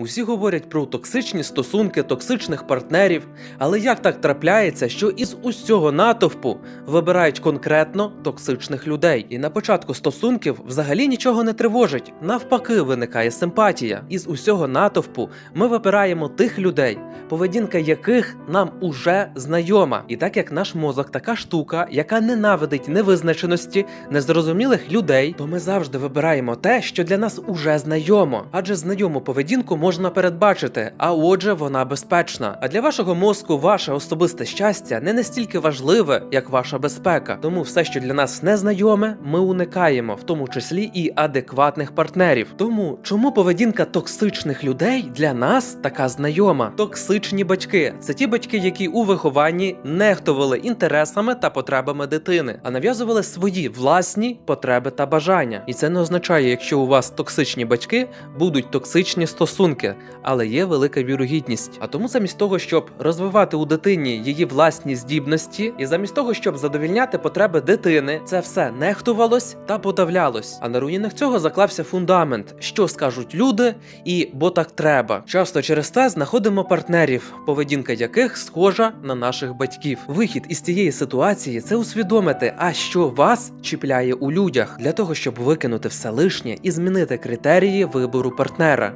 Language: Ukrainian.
Усі говорять про токсичні стосунки, токсичних партнерів, але як так трапляється, що із усього натовпу вибирають конкретно токсичних людей? І на початку стосунків взагалі нічого не тривожить. Навпаки, виникає симпатія. Із усього натовпу ми вибираємо тих людей, поведінка яких нам уже знайома. І так як наш мозок така штука, яка ненавидить невизначеності, незрозумілих людей, то ми завжди вибираємо те, що для нас уже знайомо. Адже знайому поведінку можна передбачити, а отже, вона безпечна. А для вашого мозку ваше особисте щастя не настільки важливе, як ваша безпека. Тому все, що для нас незнайоме, ми уникаємо, в тому числі і адекватних партнерів. Тому чому поведінка токсичних людей для нас така знайома? Токсичні батьки це ті батьки, які у вихованні нехтували інтересами та потребами дитини, а нав'язували свої власні потреби та бажання. І це не означає, якщо у вас токсичні батьки, будуть токсичні стосунки, але є велика вірогідність. А тому, замість того, щоб розвивати у дитині її власні здібності, і замість того, щоб задовільняти потреби дитини, це все нехтувалось та подавлялось. А на руїнах цього заклався фундамент, що скажуть люди, і бо так треба. Часто через те знаходимо партнерів, поведінка яких схожа на наших батьків. Вихід із цієї ситуації це усвідомити, а що вас чіпляє у людях, для того, щоб викинути все лишнє і змінити критерії вибору партнера.